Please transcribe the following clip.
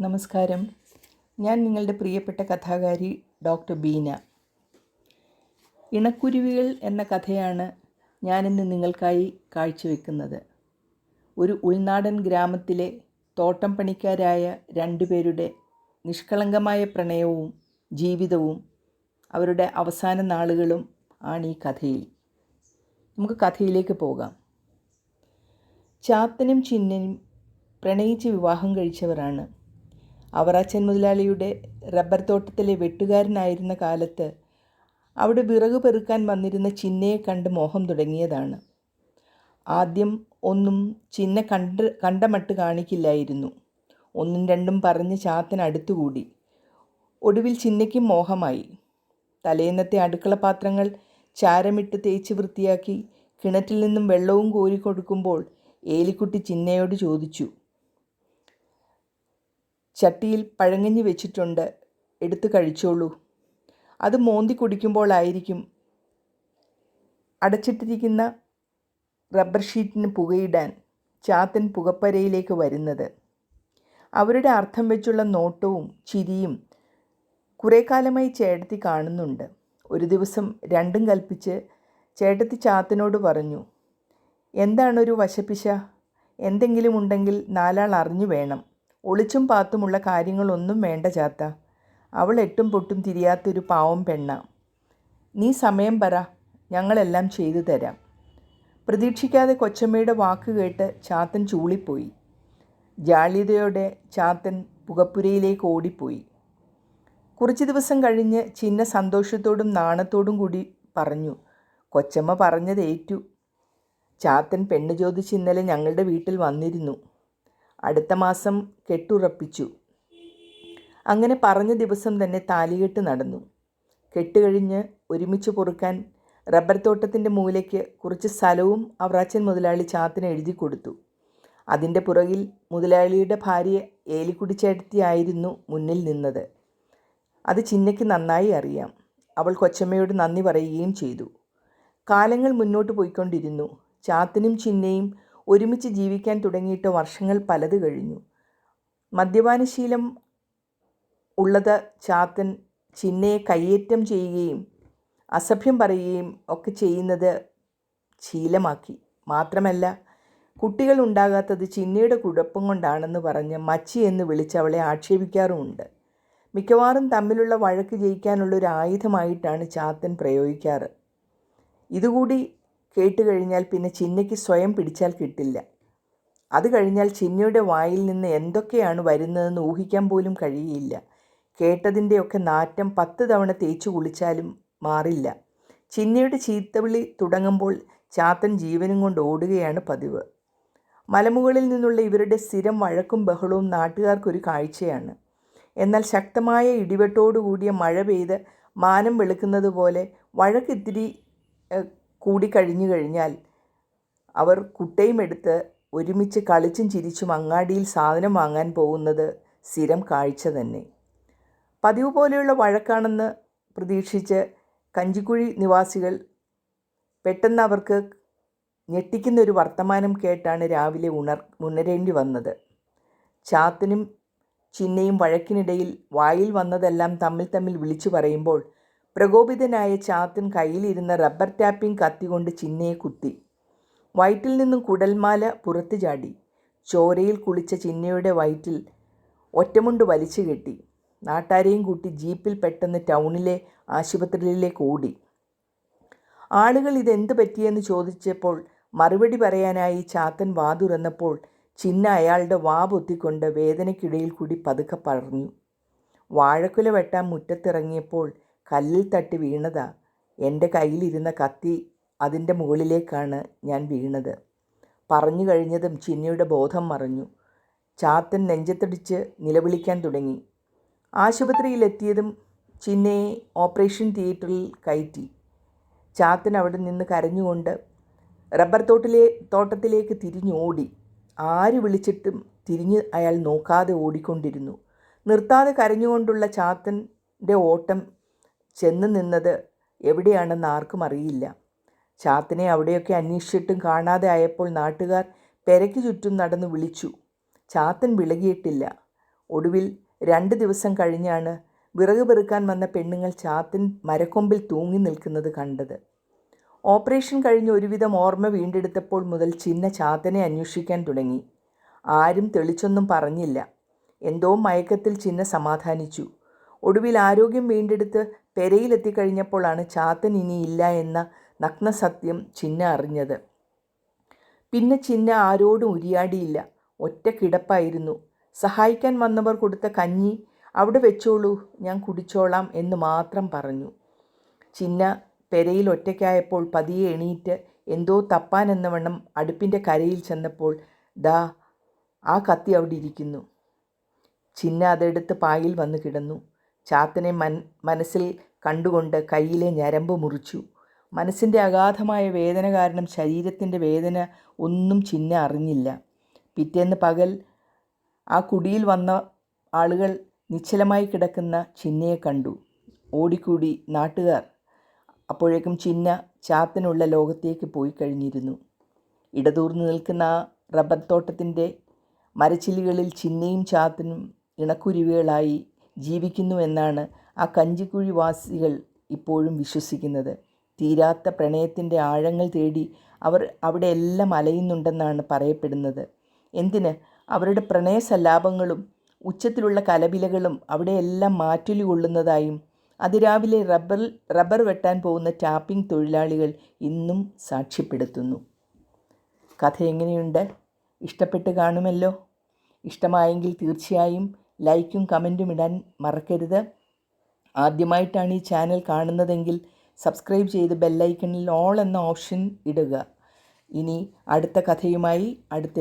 നമസ്കാരം. ഞാൻ നിങ്ങളുടെ പ്രിയപ്പെട്ട കഥാകാരി ഡോക്ടർ ബീന. ഇണക്കുരുവികൾ എന്ന കഥയാണ് ഞാനിന്ന് നിങ്ങൾക്കായി കാഴ്ചവെക്കുന്നത്. ഒരു ഉൾനാടൻ ഗ്രാമത്തിലെ തോട്ടം പണിക്കാരായ രണ്ടുപേരുടെ നിഷ്കളങ്കമായ പ്രണയവും ജീവിതവും അവരുടെ അവസാന നാളുകളും ആണ് ഈ കഥയിൽ. നമുക്ക് കഥയിലേക്ക് പോകാം. ചാത്തനും ചിന്നനും പ്രണയിച്ച് വിവാഹം കഴിച്ചവരാണ്. അവറാച്ചൻ മുതലാളിയുടെ റബ്ബർ തോട്ടത്തിലെ വെട്ടുകാരനായിരുന്ന കാലത്ത് അവിടെ വിറക് പെറുക്കാൻ വന്നിരുന്ന ചിന്നയെ കണ്ട് മോഹം തുടങ്ങിയതാണ്. ആദ്യം ഒന്നും ചിന്ന കണ്ട് കണ്ടമട്ട് കാണിക്കില്ലായിരുന്നു. ഒന്നും രണ്ടും പറഞ്ഞ് ചാത്തൻ അടുത്തുകൂടി. ഒടുവിൽ ചിന്നയ്ക്കും മോഹമായി. തലേന്നത്തെ അടുക്കള പാത്രങ്ങൾ ചാരമിട്ട് തേച്ച് വൃത്തിയാക്കി കിണറ്റിൽ നിന്നും വെള്ളവും കോരി കൊടുക്കുമ്പോൾ ഏലിക്കുട്ടി ചിന്നയോട് ചോദിച്ചു ചട്ടിയിൽ പഴങ്ങഞ്ഞി വെച്ചിട്ടുണ്ട്. എടുത്തു കഴിച്ചോളൂ. അത് മോന്തി കുടിക്കുമ്പോളായിരിക്കും. അടച്ചിട്ടിരിക്കുന്ന റബ്ബർ ഷീറ്റിന് പുകയിടാൻ ചാത്തൻ പുകപ്പരയിലേക്ക് വരുന്നത്. അവരുടെ അർത്ഥം വെച്ചുള്ള നോട്ടവും ചിരിയും കുറേ കാലമായി ചേട്ടത്തി കാണുന്നുണ്ട്. ഒരു ദിവസം രണ്ടും കൽപ്പിച്ച് ചേട്ടത്തി ചാത്തനോട് പറഞ്ഞു എന്താണൊരു വശപ്പിശ? എന്തെങ്കിലും ഉണ്ടെങ്കിൽ നാലാൾ അറിഞ്ഞു വേണം. ഒളിച്ചും പാത്തുമുള്ള കാര്യങ്ങളൊന്നും വേണ്ട ചാത്ത. അവൾ എട്ടും പൊട്ടും തിരിയാത്തൊരു പാവം പെണ്ണ. നീ സമയം പറ ഞങ്ങളെല്ലാം ചെയ്തു തരാം. പ്രതീക്ഷിക്കാതെ കൊച്ചമ്മയുടെ വാക്ക് കേട്ട് ചാത്തൻ ചൂളിപ്പോയി. ജാള്യതയോടെ ചാത്തൻ പുകപ്പുരയിലേക്ക് ഓടിപ്പോയി. കുറച്ച് ദിവസം കഴിഞ്ഞ് ചിന്ന സന്തോഷത്തോടും നാണത്തോടും കൂടി പറഞ്ഞു കൊച്ചമ്മ പറഞ്ഞത് ഏറ്റു. ചാത്തൻ പെണ്ണ് ചോദിച്ച് ഇന്നലെ ഞങ്ങളുടെ വീട്ടിൽ വന്നിരുന്നു. അടുത്ത മാസം കെട്ടുറപ്പിച്ചു. അങ്ങനെ പറഞ്ഞ ദിവസം തന്നെ താലികെട്ട് നടന്നു. കെട്ടുകഴിഞ്ഞ് ഒരുമിച്ച് പൊറുക്കാൻ റബ്ബർ തോട്ടത്തിന്റെ മൂലയ്ക്ക് കുറച്ച് സ്ഥലവും അവറാച്ചൻ മുതലാളി ചാത്തിന് എഴുതി കൊടുത്തു. അതിന്റെ പുറകിൽ മുതലാളിയുടെ ഭാര്യ ഏലിക്കുടി ചേട്ടത്തിയായിരുന്നു മുന്നിൽ നിന്നത്. അത് ചിന്നയ്ക്ക് നന്നായി അറിയാം. അവൾ കൊച്ചമ്മയോട് നന്ദി പറയുകയും ചെയ്തു. കാലങ്ങൾ മുന്നോട്ട് പോയിക്കൊണ്ടിരുന്നു. ചാത്തിനും ചിന്നയും ഒരുമിച്ച് ജീവിക്കാൻ തുടങ്ങിയിട്ട് വർഷങ്ങൾ പലത് കഴിഞ്ഞു. മദ്യപാനശീലം ഉള്ളത് ചാത്തൻ ചിന്നയെ കയ്യേറ്റം ചെയ്യുകയും അസഭ്യം പറയുകയും ഒക്കെ ചെയ്യുന്നത് ശീലമാക്കി. മാത്രമല്ല കുട്ടികൾ ഉണ്ടാകാത്തത് ചിന്നയുടെ കുഴപ്പം കൊണ്ടാണെന്ന് പറഞ്ഞ് മച്ചി എന്ന് വിളിച്ച് അവളെ ആക്ഷേപിക്കാറുമുണ്ട്. മിക്കവാറും തമ്മിലുള്ള വഴക്ക് ജയിക്കാനുള്ളൊരു ആയുധമായിട്ടാണ് ചാത്തൻ പ്രയോഗിക്കാറ്. ഇതുകൂടി കേട്ട് കഴിഞ്ഞാൽ പിന്നെ ചിന്നയ്ക്ക് സ്വയം പിടിച്ചാൽ കിട്ടില്ല. അത് കഴിഞ്ഞാൽ ചിന്നയുടെ വായിൽ നിന്ന് എന്തൊക്കെയാണ് വരുന്നതെന്ന് ഊഹിക്കാൻ പോലും കഴിയില്ല. കേട്ടതിന്റെയൊക്കെ നാറ്റം പത്ത് തവണ തേച്ചു കുളിച്ചാലും മാറില്ല. ചിന്നയുടെ ചീത്തവിളി തുടങ്ങുമ്പോൾ ചാത്തൻ ജീവനും കൊണ്ട് ഓടുകയാണ് പതിവ്. മലമുകളിൽ നിന്നുള്ള ഇവരുടെ സ്ഥിരം വഴക്കും ബഹളവും നാട്ടുകാർക്കൊരു കാഴ്ചയാണ്. എന്നാൽ ശക്തമായ ഇടിവെട്ടോടുകൂടിയ മഴ പെയ്ത് മാനം വെളുക്കുന്നത് പോലെ വഴക്കിത്തിരി കൂടി കഴിഞ്ഞു കഴിഞ്ഞാൽ അവർ കുട്ടയും എടുത്ത് ഒരുമിച്ച് കളിച്ചും ചിരിച്ചും അങ്ങാടിയിൽ സാധനം വാങ്ങാൻ പോകുന്നത് സ്ഥിരം കാഴ്ച തന്നെ. പതിവ് പോലെയുള്ള വഴക്കാണെന്ന് പ്രതീക്ഷിച്ച് കഞ്ചിക്കുഴി നിവാസികൾ പെട്ടെന്ന് അവർക്ക് ഞെട്ടിക്കുന്ന ഒരു വർത്തമാനം കേട്ടാണ് രാവിലെ ഉണർ ഉണരേണ്ടി വന്നത്. ചാത്തനും ചിന്നയും വഴക്കിനിടയിൽ വായിൽ വന്നതെല്ലാം തമ്മിൽ തമ്മിൽ വിളിച്ചു പറയുമ്പോൾ പ്രകോപിതനായ ചാത്തൻ കയ്യിലിരുന്ന റബ്ബർ ടാപ്പിംഗ് കത്തി കൊണ്ട് ചിന്നയെ കുത്തി. വയറ്റിൽ നിന്നും കുടൽമാല പുറത്തു ചാടി. ചോരയിൽ കുളിച്ച ചിന്നയുടെ വയറ്റിൽ ഒറ്റമുണ്ട് വലിച്ചു കെട്ടി. നാട്ടാരെയും കൂട്ടി ജീപ്പിൽ പെട്ടെന്ന് ടൗണിലെ ആശുപത്രിയിലേക്ക് ഓടി. ആളുകൾ ഇതെന്ത് പറ്റിയെന്ന് ചോദിച്ചപ്പോൾ മറുപടി പറയാനായി ചാത്തൻ വാ തുറന്നപ്പോൾ ചിന്ന അയാളുടെ വാ പൊത്തിക്കൊണ്ട് വേദനയ്ക്കിടയിൽ കൂടി പതുക്കെ പറഞ്ഞു. വാഴക്കുല വെട്ടാൻ മുറ്റത്തിറങ്ങിയപ്പോൾ കല്ലിൽ തട്ടി വീണതാ. എന്റെ കയ്യിലിരുന്ന കത്തി അതിന്റെ മുകളിലേക്കാണ് ഞാൻ വീണത്. പറഞ്ഞു കഴിഞ്ഞതും ചിന്നിയുടെ ബോധം മറഞ്ഞു. ചാത്തൻ നെഞ്ചത്തടിച്ച് നിലവിളിക്കാൻ തുടങ്ങി. ആശുപത്രിയിലെത്തിയതും ചിന്നയെ ഓപ്പറേഷൻ തിയേറ്ററിൽ കയറ്റി. ചാത്തൻ അവിടെ നിന്ന് കരഞ്ഞുകൊണ്ട് റബ്ബർ തോട്ടിലെ തോട്ടത്തിലേക്ക് തിരിഞ്ഞോടി ആര് വിളിച്ചിട്ടും തിരിഞ്ഞ് അയാൾ നോക്കാതെ ഓടിക്കൊണ്ടിരുന്നു. നിർത്താതെ കരഞ്ഞുകൊണ്ടുള്ള ചാത്തന്റെ ഓട്ടം ചെന്ന് നിന്നത് എവിടെയാണെന്ന് ആർക്കും അറിയില്ല. ചാത്തിനെ അവിടെയൊക്കെ അന്വേഷിച്ചിട്ടും കാണാതെ ആയപ്പോൾ നാട്ടുകാർ പെരയ്ക്ക് ചുറ്റും നടന്ന് വിളിച്ചു. ചാത്തൻ വിളകിയിട്ടില്ല. ഒടുവിൽ രണ്ട് ദിവസം കഴിഞ്ഞാണ് വിറക് പെറുക്കാൻ വന്ന പെണ്ണുങ്ങൾ ചാത്തൻ മരക്കൊമ്പിൽ തൂങ്ങി നിൽക്കുന്നത് കണ്ടത്. ഓപ്പറേഷൻ കഴിഞ്ഞ് ഒരുവിധം ഓർമ്മ വീണ്ടെടുത്തപ്പോൾ മുതൽ ചിന്ന ചാത്തനെ അന്വേഷിക്കാൻ തുടങ്ങി. ആരും തെളിച്ചൊന്നും പറഞ്ഞില്ല. എന്തോ മയക്കത്തിൽ ചിന്ന സമാധാനിച്ചു. ഒടുവിൽ ആരോഗ്യം വീണ്ടെടുത്ത് പെരയിലെത്തിക്കഴിഞ്ഞപ്പോഴാണ് ചാത്തൻ ഇനിയില്ല എന്ന നഗ്നസത്യം ചിന്ന അറിഞ്ഞത്. പിന്നെ ചിന്ന ആരോടും ഉരിയാടിയില്ല. ഒറ്റ കിടപ്പായിരുന്നു. സഹായിക്കാൻ വന്നവർ കൊടുത്ത കഞ്ഞി അവിടെ വെച്ചോളൂ ഞാൻ കുടിച്ചോളാം എന്ന് മാത്രം പറഞ്ഞു. ചിന്ന പെരയിൽ ഒറ്റയ്ക്കായപ്പോൾ പതിയെ എണീറ്റ് എന്തോ തപ്പാൻ എന്നവണ്ണം അടുപ്പിന്റെ കരയിൽ ചെന്നപ്പോൾ ദാ ആ കത്തി അവിടെ ഇരിക്കുന്നു. ചിന്ന അതെടുത്ത് പായിൽ വന്ന് കിടന്നു. ചാത്തനെ മൻ മനസ്സിൽ കണ്ടുകൊണ്ട് കയ്യിലെ ഞരമ്പ് മുറിച്ചു. മനസ്സിന്റെ അഗാധമായ വേദന കാരണം ശരീരത്തിന്റെ വേദന ഒന്നും ചിന്ന അറിഞ്ഞില്ല. പിറ്റേന്ന് പകൽ ആ കുടിയിൽ വന്ന ആളുകൾ നിശ്ചലമായി കിടക്കുന്ന ചിന്നയെ കണ്ടു. ഓടിക്കൂടി നാട്ടുകാർ. അപ്പോഴേക്കും ചിന്ന ചാത്തനുള്ള ലോകത്തേക്ക് പോയി കഴിഞ്ഞിരുന്നു. ഇടതൂർന്ന് നിൽക്കുന്ന ആ റബ്ബർ തോട്ടത്തിന്റെ മരച്ചില്ലുകളിൽ ചിന്നയും ചാത്തനും ഇണക്കുരുവികളായി ജീവിക്കുന്നു എന്നാണ് ആ കഞ്ചിക്കുഴി വാസികൾ ഇപ്പോഴും വിശ്വസിക്കുന്നത്. തീരാത്ത പ്രണയത്തിന്റെ ആഴങ്ങൾ തേടി അവർ അവിടെ എല്ലാം അലയുന്നുണ്ടെന്നാണ് പറയപ്പെടുന്നത്. എന്തിന്? അവരുടെ പ്രണയ സല്ലാപങ്ങളും ഉച്ചത്തിലുള്ള കലപിലകളും അവിടെയെല്ലാം മാറ്റൊലി കൊള്ളുന്നതായും അതിരാവിലെ റബ്ബർ റബ്ബർ വെട്ടാൻ പോകുന്ന ടാപ്പിംഗ് തൊഴിലാളികൾ ഇന്നും സാക്ഷ്യപ്പെടുത്തുന്നു. കഥ എങ്ങനെയുണ്ട് ഇഷ്ടപ്പെട്ട് കാണുമല്ലോ? ഇഷ്ടമായെങ്കിൽ തീർച്ചയായും ലൈക്കും കമന്റും ഇടാൻ മറക്കരുത്. ആദ്യമായിട്ടാണ് ഈ ചാനൽ കാണുന്നതെങ്കിൽ സബ്സ്ക്രൈബ് ചെയ്ത് ബെല്ലൈക്കണിൽ ഓൾ എന്ന ഓപ്ഷൻ ഇടുക. ഇനി അടുത്ത കഥയുമായി അടുത്ത